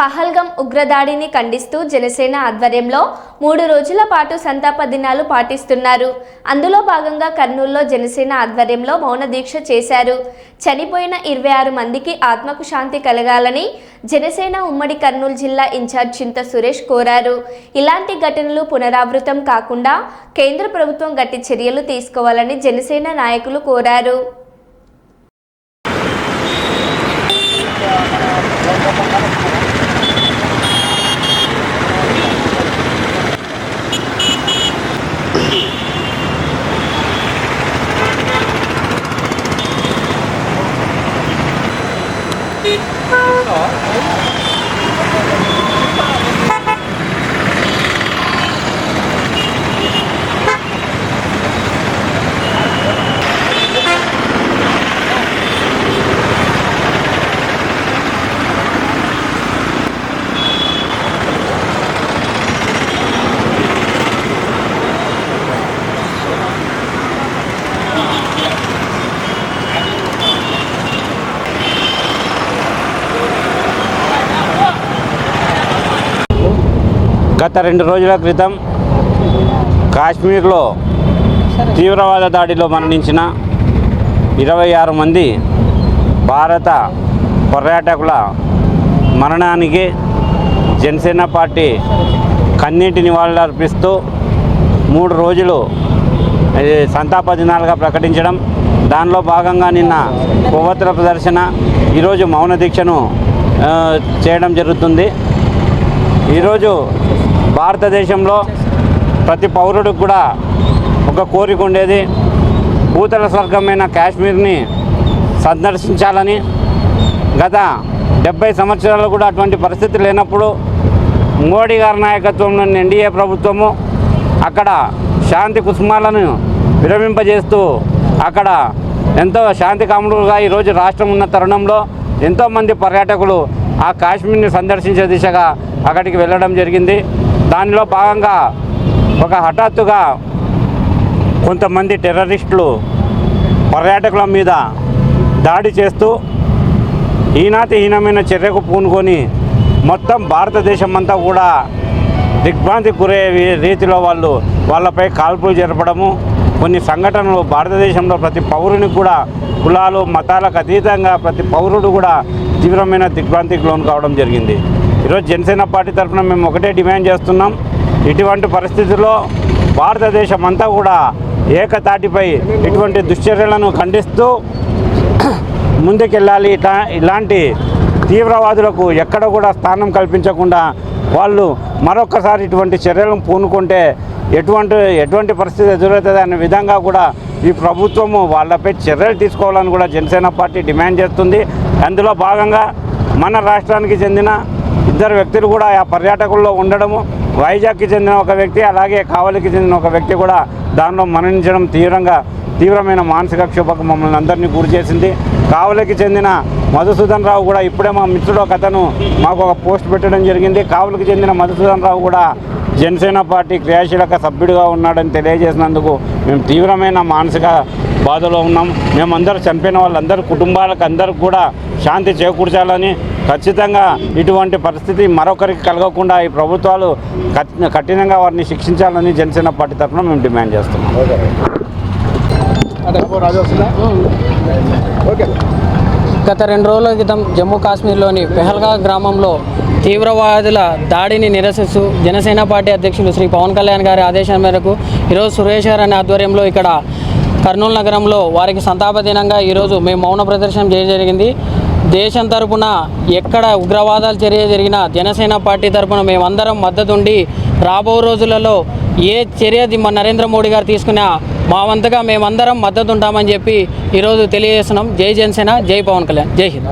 పహల్గం ఉగ్రదాడిని ఖండిస్తూ జనసేన ఆధ్వర్యంలో మూడు రోజుల పాటు సంతాప దినాలు పాటిస్తున్నారు. అందులో భాగంగా కర్నూలులో జనసేన ఆధ్వర్యంలో మౌన దీక్ష చేశారు. చనిపోయిన ఇరవై ఆరు మందికి ఆత్మకు శాంతి కలగాలని జనసేన ఉమ్మడి కర్నూలు జిల్లా ఇన్ఛార్జ్ చింత సురేష్ కోరారు. ఇలాంటి ఘటనలు పునరావృతం కాకుండా కేంద్ర ప్రభుత్వం గట్టి చర్యలు తీసుకోవాలని జనసేన నాయకులు కోరారు. ติดหรอ గత రెండు రోజుల క్రితం కాశ్మీర్లో తీవ్రవాద దాడిలో మరణించిన ఇరవై ఆరు మంది భారత పర్యాటకుల మరణానికి జనసేన పార్టీ కన్నీటి నివాళులర్పిస్తూ మూడు రోజులు సంతాప దినాలుగా ప్రకటించడం. దానిలో భాగంగా నిన్న కొవ్వొత్తుల ప్రదర్శన ఈరోజు మౌన దీక్షను చేయడం జరుగుతుంది. ఈరోజు భారతదేశంలో ప్రతి పౌరుడికి కూడా ఒక కోరిక ఉండేది. భూతల స్వర్గమైన కాశ్మీర్ని సందర్శించాలని. గత డెబ్బై సంవత్సరాలు కూడా అటువంటి పరిస్థితి లేనప్పుడు మోడీ గారి నాయకత్వంలోని ఎన్డీఏ ప్రభుత్వము అక్కడ శాంతి కుసుమాలను విరమింపజేస్తూ అక్కడ ఎంతో శాంతి కాములుగా ఈరోజు రాష్ట్రం ఉన్న తరుణంలో ఎంతోమంది పర్యాటకులు ఆ కాశ్మీర్ని సందర్శించే దిశగా అక్కడికి వెళ్ళడం జరిగింది. దానిలో భాగంగా ఒక హఠాత్తుగా కొంతమంది టెర్రరిస్టులు పర్యాటకుల మీద దాడి చేస్తూ ఈనాటి చర్యకు పూనుకొని మొత్తం భారతదేశం అంతా కూడా దిగ్భ్రాంతి గురయ్యే రీతిలో వాళ్ళు వాళ్ళపై కాల్పులు జరపడము కొన్ని సంఘటనలు భారతదేశంలో ప్రతి పౌరునికి కూడా కులాలు మతాలకు అతీతంగా ప్రతి పౌరుడు కూడా తీవ్రమైన దిగ్భ్రాంతికి లోను కావడం జరిగింది. ఈరోజు జనసేన పార్టీ తరఫున మేము ఒకటే డిమాండ్ చేస్తున్నాం. ఇటువంటి పరిస్థితుల్లో భారతదేశం అంతా కూడా ఏకతాటిపై ఇటువంటి దుశ్చర్యలను ఖండిస్తూ ముందుకెళ్ళాలి. ఇట్లా ఇలాంటి తీవ్రవాదులకు ఎక్కడ కూడా స్థానం కల్పించకుండా వాళ్ళు మరొకసారి ఇటువంటి చర్యలను పూనుకుంటే ఎటువంటి ఎటువంటి పరిస్థితి ఎదురవుతుంది అనే విధంగా కూడా ఈ ప్రభుత్వము వాళ్ళపై చర్యలు తీసుకోవాలని కూడా జనసేన పార్టీ డిమాండ్ చేస్తుంది. అందులో భాగంగా మన రాష్ట్రానికి చెందిన ఇద్దరు వ్యక్తులు కూడా ఆ పర్యాటకుల్లో ఉండడము వైజాగ్కి చెందిన ఒక వ్యక్తి అలాగే కావలికి చెందిన ఒక వ్యక్తి కూడా దానిలో మరణించడం తీవ్రంగా తీవ్రమైన మానసిక క్షోభకు మమ్మల్ని అందరినీ గురి చేసింది. కావలికి చెందిన మధుసూదన్ రావు కూడా ఇప్పుడే మా మిత్రుడు ఒక అతను మాకు ఒక పోస్ట్ పెట్టడం జరిగింది. కావులకు చెందిన మధుసూదన్ రావు కూడా జనసేన పార్టీ క్రియాశీలక సభ్యుడిగా ఉన్నాడని తెలియజేసినందుకు మేము తీవ్రమైన మానసిక బాధలో ఉన్నాం. మేమందరూ చనిపోయిన వాళ్ళందరి కుటుంబాలకు అందరికి కూడా శాంతి చేకూర్చాలని ఖచ్చితంగా ఇటువంటి పరిస్థితి మరొకరికి కలగకుండా ఈ ప్రభుత్వాలు కఠినంగా వారిని శిక్షించాలని జనసేన పార్టీ తరఫున మేము డిమాండ్ చేస్తున్నాం. గత రెండు రోజుల క్రితం జమ్మూ కాశ్మీర్లోని పెహల్గా గ్రామంలో తీవ్రవాదుల దాడిని నిరసిస్తూ జనసేన పార్టీ అధ్యక్షులు శ్రీ పవన్ కళ్యాణ్ గారి ఆదేశం మేరకు ఈరోజు సురేష్ గారు అనే ఆధ్వర్యంలో ఇక్కడ కర్నూలు నగరంలో వారికి సంతాప దినంగా ఈరోజు మేము మౌన ప్రదర్శన చేయడం జరిగింది. దేశం తరపున ఎక్కడ ఉగ్రవాదాలు చర్య జరిగినా జనసేన పార్టీ తరపున మేమందరం మద్దతుండి రాబో రోజులలో ఏ చర్య మన నరేంద్ర మోడీ గారు తీసుకున్నా మా వంతుగా మేమందరం మద్దతు ఉంటామని చెప్పి ఈరోజు తెలియజేస్తున్నాం. జై జనసేన జై పవన్ కళ్యాణ్. జై హింద్.